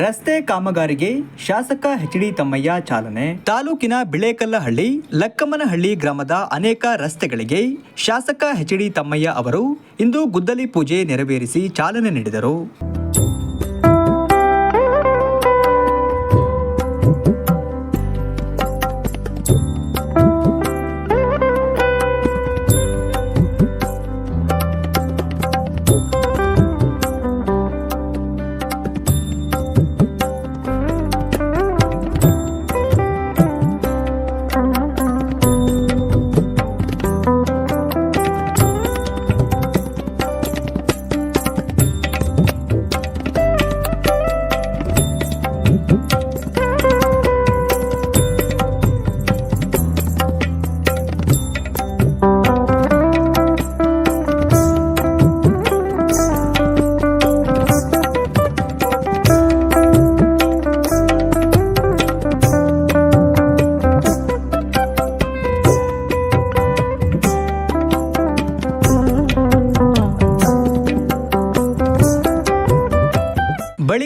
ರಸ್ತೆ ಕಾಮಗಾರಿಗೆ ಶಾಸಕ ಎಚ್ ಡಿ ತಮ್ಮಯ್ಯ ಚಾಲನೆ. ತಾಲೂಕಿನ ಬಿಳೇಕಲ್ಲಹಳ್ಳಿ, ಲಕ್ಕಮ್ಮನಹಳ್ಳಿ ಗ್ರಾಮದ ಅನೇಕ ರಸ್ತೆಗಳಿಗೆ ಶಾಸಕ ಎಚ್ ಡಿ ತಮ್ಮಯ್ಯ ಅವರು ಇಂದು ಗುದ್ದಲಿ ಪೂಜೆ ನೆರವೇರಿಸಿ ಚಾಲನೆ ನೀಡಿದರು.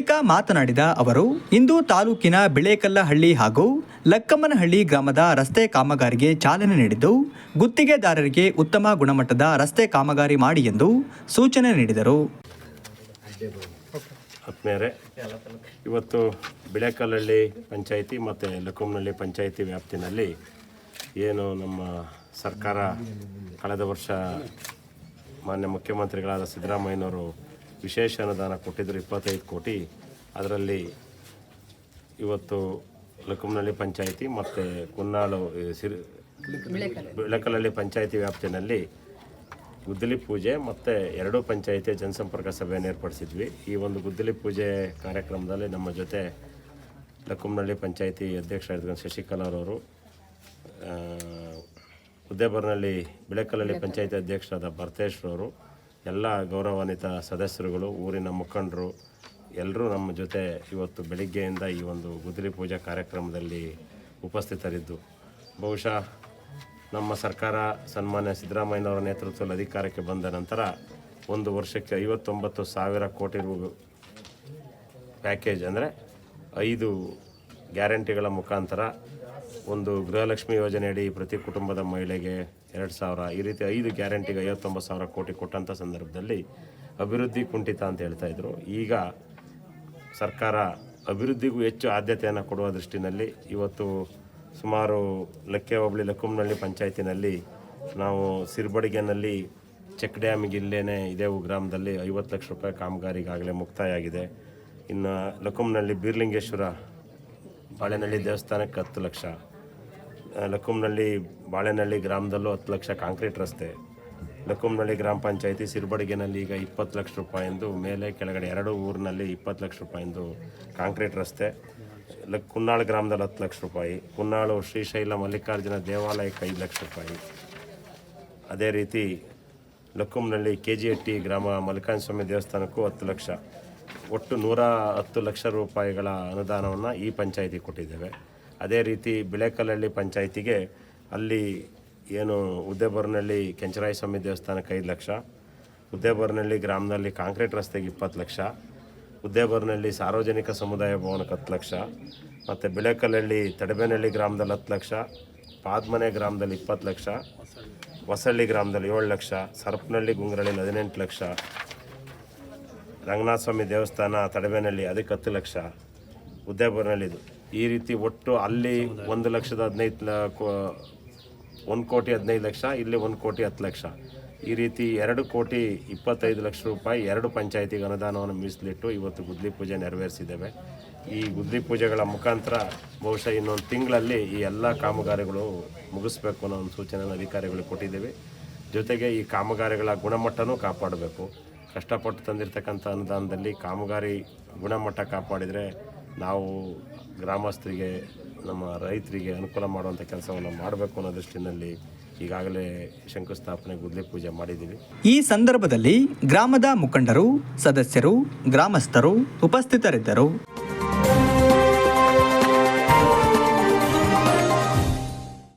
ಬಳಿಕ ಮಾತನಾಡಿದ ಅವರು, ಇಂದು ತಾಲೂಕಿನ ಬಿಳೇಕಲ್ಲಹಳ್ಳಿ ಹಾಗೂ ಲಕ್ಕಮ್ಮನಹಳ್ಳಿ ಗ್ರಾಮದ ರಸ್ತೆ ಕಾಮಗಾರಿಗೆ ಚಾಲನೆ ನೀಡಿದ್ದು, ಗುತ್ತಿಗೆದಾರರಿಗೆ ಉತ್ತಮ ಗುಣಮಟ್ಟದ ರಸ್ತೆ ಕಾಮಗಾರಿ ಮಾಡಿ ಎಂದು ಸೂಚನೆ ನೀಡಿದರು. ಇವತ್ತು ಬಿಳೇಕಲ್ಲಹಳ್ಳಿ ಪಂಚಾಯಿತಿ ಮತ್ತು ಲಕ್ಕಮ್ಮನಹಳ್ಳಿ ಪಂಚಾಯಿತಿ ವ್ಯಾಪ್ತಿನಲ್ಲಿ ಏನು ನಮ್ಮ ಸರ್ಕಾರ ಕಳೆದ ವರ್ಷ ಮಾನ್ಯ ಮುಖ್ಯಮಂತ್ರಿಗಳಾದ ಸಿದ್ದರಾಮಯ್ಯನವರು ವಿಶೇಷ ಅನುದಾನ ಕೊಟ್ಟಿದ್ದರು ಇಪ್ಪತ್ತೈದು ಕೋಟಿ. ಅದರಲ್ಲಿ ಇವತ್ತು ಲಕ್ಕುಮ್ನಹಳ್ಳಿ ಪಂಚಾಯಿತಿ ಮತ್ತು ಕುನ್ನಾಳು ಸಿರಿ, ಬಿಳಕಲಹಳ್ಳಿ ಪಂಚಾಯಿತಿ ವ್ಯಾಪ್ತಿನಲ್ಲಿ ಗುದ್ದಲಿ ಪೂಜೆ ಮತ್ತು ಎರಡೂ ಪಂಚಾಯಿತಿಯ ಜನಸಂಪರ್ಕ ಸಭೆಯನ್ನು ಏರ್ಪಡಿಸಿದ್ವಿ. ಈ ಒಂದು ಗುದ್ದಲಿ ಪೂಜೆ ಕಾರ್ಯಕ್ರಮದಲ್ಲಿ ನಮ್ಮ ಜೊತೆ ಲಕ್ಕುಮ್ನಹಳ್ಳಿ ಪಂಚಾಯಿತಿ ಅಧ್ಯಕ್ಷ ಶಶಿಕಲಾರವರು ಉದ್ದೇಬರ್ನಲ್ಲಿ ಬಿಳೆಕಲ್ಲಹಳ್ಳಿ ಪಂಚಾಯಿತಿ ಅಧ್ಯಕ್ಷರಾದ ಭರತೇಶ್ರವರು ಎಲ್ಲ ಗೌರವಾನ್ವಿತ ಸದಸ್ಯರುಗಳು, ಊರಿನ ಮುಖಂಡರು ಎಲ್ಲರೂ ನಮ್ಮ ಜೊತೆ ಇವತ್ತು ಬೆಳಿಗ್ಗೆಯಿಂದ ಈ ಒಂದು ಗುದ್ದಲಿ ಪೂಜಾ ಕಾರ್ಯಕ್ರಮದಲ್ಲಿ ಉಪಸ್ಥಿತರಿದ್ದು. ಬಹುಶಃ ನಮ್ಮ ಸರ್ಕಾರ ಸನ್ಮಾನ್ಯ ಸಿದ್ದರಾಮಯ್ಯನವರ ನೇತೃತ್ವದಲ್ಲಿ ಅಧಿಕಾರಕ್ಕೆ ಬಂದ ನಂತರ ಒಂದು ವರ್ಷಕ್ಕೆ ಐವತ್ತೊಂಬತ್ತು ಸಾವಿರ ಕೋಟಿ ರೂ ಪ್ಯಾಕೇಜ್ ಅಂದರೆ ಐದು ಗ್ಯಾರಂಟಿಗಳ ಮುಖಾಂತರ ಒಂದು ಗೃಹಲಕ್ಷ್ಮಿ ಯೋಜನೆಯಡಿ ಪ್ರತಿ ಕುಟುಂಬದ ಮಹಿಳೆಗೆ ಎರಡು ಸಾವಿರ, ಈ ರೀತಿ ಐದು ಗ್ಯಾರಂಟಿಗೆ ಐವತ್ತೊಂಬತ್ತು ಸಾವಿರ ಕೋಟಿ ಕೊಟ್ಟಂಥ ಸಂದರ್ಭದಲ್ಲಿ ಅಭಿವೃದ್ಧಿ ಕುಂಠಿತ ಅಂತ ಹೇಳ್ತಾ ಇದ್ರು. ಈಗ ಸರ್ಕಾರ ಅಭಿವೃದ್ಧಿಗೂ ಹೆಚ್ಚು ಆದ್ಯತೆಯನ್ನು ಕೊಡುವ ದೃಷ್ಟಿನಲ್ಲಿ ಇವತ್ತು ಸುಮಾರು ಲಕ್ಕೆ ಹೋಬಳಿ ಲಕ್ಕುಮ್ನಳ್ಳಿ ಪಂಚಾಯತಿನಲ್ಲಿ ನಾವು ಸಿರ್ಬಡಿಗೆನಲ್ಲಿ ಚೆಕ್ ಡ್ಯಾಮಿಗೆ ಇಲ್ಲೇ ಇದೇ ಗ್ರಾಮದಲ್ಲಿ ಐವತ್ತು ಲಕ್ಷ ರೂಪಾಯಿ ಕಾಮಗಾರಿಗಾಗಲೇ ಮುಕ್ತಾಯ ಆಗಿದೆ ಇನ್ನು ಲಕ್ಕುಮ್ನಳ್ಳಿ ಬೀರ್ಲಿಂಗೇಶ್ವರ ಬಾಳೆನಹಳ್ಳಿ ದೇವಸ್ಥಾನಕ್ಕೆ ಹತ್ತು ಲಕ್ಷ. ಆ, ಲಕ್ಕುಮ್ನಹಳ್ಳಿ ಬಾಳೆನಹಳ್ಳಿ ಗ್ರಾಮದಲ್ಲೂ ಹತ್ತು ಲಕ್ಷ ಕಾಂಕ್ರೀಟ್ ರಸ್ತೆ. ಲಕುಮ್ನಳ್ಳಿ ಗ್ರಾಮ ಪಂಚಾಯತಿ ಸಿರ್ಬಡಿಗೆನಲ್ಲಿ ಈಗ ಇಪ್ಪತ್ತು ಲಕ್ಷ ರೂಪಾಯಿಂದು ಮೇಲೆ ಕೆಳಗಡೆ ಎರಡು ಊರಿನಲ್ಲಿ ಇಪ್ಪತ್ತು ಲಕ್ಷ ರೂಪಾಯಿಂದು ಕಾಂಕ್ರೀಟ್ ರಸ್ತೆ. ಲಕ್ ಕುನ್ನಾಳು ಗ್ರಾಮದಲ್ಲಿ ಹತ್ತು ಲಕ್ಷ ರೂಪಾಯಿ ಕುನ್ನಾಳು ಶ್ರೀಶೈಲ ಮಲ್ಲಿಕಾರ್ಜುನ ದೇವಾಲಯಕ್ಕೆ ಐದು ಲಕ್ಷ ರೂಪಾಯಿ. ಅದೇ ರೀತಿ ಲಕುಮ್ನಳ್ಳಿ ಕೆ ಜಿ ಹಟ್ಟಿ ಗ್ರಾಮ ಮಲ್ಲಿಕಾರ್ಜುನ ಸ್ವಾಮಿ ದೇವಸ್ಥಾನಕ್ಕೂ ಹತ್ತು ಲಕ್ಷ. ಒಟ್ಟು ನೂರ ಹತ್ತು ಲಕ್ಷ ರೂಪಾಯಿಗಳ ಅನುದಾನವನ್ನು ಈ ಪಂಚಾಯಿತಿ ಕೊಟ್ಟಿದ್ದೇವೆ. ಅದೇ ರೀತಿ ಬಿಳೆಕಲ್ಲಹಳ್ಳಿ ಪಂಚಾಯಿತಿಗೆ ಅಲ್ಲಿ ಏನು ಉದ್ದೇಬರ್ನಹಳ್ಳಿ ಕೆಂಚರಾಯ ಸ್ವಾಮಿ ದೇವಸ್ಥಾನಕ್ಕೆ ಐದು ಲಕ್ಷ ಉದ್ದೇಬರ್ನಹಳ್ಳಿ ಗ್ರಾಮದಲ್ಲಿ ಕಾಂಕ್ರೀಟ್ ರಸ್ತೆಗೆ ಇಪ್ಪತ್ತು ಲಕ್ಷ ಉದ್ದೇಬರ್ನಹಳ್ಳಿ ಸಾರ್ವಜನಿಕ ಸಮುದಾಯ ಭವನಕ್ಕೆ ಹತ್ತು ಲಕ್ಷ, ಮತ್ತು ಬಿಳೆಕಲ್ಲಹಳ್ಳಿ ತಡಬೇನಹಳ್ಳಿ ಗ್ರಾಮದಲ್ಲಿ ಹತ್ತು ಲಕ್ಷ, ಪಾದ್ಮನೆ ಗ್ರಾಮದಲ್ಲಿ ಇಪ್ಪತ್ತು ಲಕ್ಷ, ಹೊಸಳ್ಳಿ ಗ್ರಾಮದಲ್ಲಿ ಏಳು ಲಕ್ಷ ಸರಪನಹಳ್ಳಿ ಗುಂಗ್ರಳ್ಳಿಲಿ ಹದಿನೆಂಟು ಲಕ್ಷ ರಂಗನಾಥ ಸ್ವಾಮಿ ದೇವಸ್ಥಾನ ತಡಬೇನಹಳ್ಳಿ ಅದಕ್ಕೆ ಹತ್ತು ಲಕ್ಷ ಉದ್ದೇಬರ್ನಹಳ್ಳಿದು ಈ ರೀತಿ ಒಟ್ಟು ಅಲ್ಲಿ ಒಂದು ಲಕ್ಷದ ಹದಿನೈದು ಒಂದು ಕೋಟಿ ಹದಿನೈದು ಲಕ್ಷ ಇಲ್ಲಿ ಒಂದು ಕೋಟಿ ಹತ್ತು ಲಕ್ಷ. ಈ ರೀತಿ ಎರಡು ಕೋಟಿ ಇಪ್ಪತ್ತೈದು ಲಕ್ಷ ರೂಪಾಯಿ ಎರಡು ಪಂಚಾಯತಿಗೆ ಅನುದಾನವನ್ನು ಮೀಸಲಿಟ್ಟು ಇವತ್ತು ಗುದ್ಲಿ ಪೂಜೆ ನೆರವೇರಿಸಿದ್ದೇವೆ. ಈ ಗುದ್ಲಿ ಪೂಜೆಗಳ ಮುಖಾಂತರ ಬಹುಶಃ ಇನ್ನೊಂದು ತಿಂಗಳಲ್ಲಿ ಈ ಎಲ್ಲ ಕಾಮಗಾರಿಗಳು ಮುಗಿಸ್ಬೇಕು ಅನ್ನೋ ಒಂದು ಸೂಚನೆಯನ್ನು ಅಧಿಕಾರಿಗಳಿಗೆ ಕೊಟ್ಟಿದ್ದೇವೆ. ಜೊತೆಗೆ ಈ ಕಾಮಗಾರಿಗಳ ಗುಣಮಟ್ಟನೂ ಕಾಪಾಡಬೇಕು. ಕಷ್ಟಪಟ್ಟು ತಂದಿರತಕ್ಕಂಥ ಅನುದಾನದಲ್ಲಿ ಕಾಮಗಾರಿ ಗುಣಮಟ್ಟ ಕಾಪಾಡಿದರೆ ನಾವು ಗ್ರಾಮಸ್ಥರಿಗೆ, ನಮ್ಮ ರೈತರಿಗೆ ಅನುಕೂಲ ಮಾಡುವಂಥ ಕೆಲಸವನ್ನು ಮಾಡಬೇಕು ಅನ್ನೋ ದೃಷ್ಟಿನಲ್ಲಿ ಈಗಾಗಲೇ ಶಂಕುಸ್ಥಾಪನೆ, ಗುದ್ಲಿ ಪೂಜೆ ಮಾಡಿದ್ದೀವಿ. ಈ ಸಂದರ್ಭದಲ್ಲಿ ಗ್ರಾಮದ ಮುಖಂಡರು, ಸದಸ್ಯರು, ಗ್ರಾಮಸ್ಥರು ಉಪಸ್ಥಿತರಿದ್ದರು.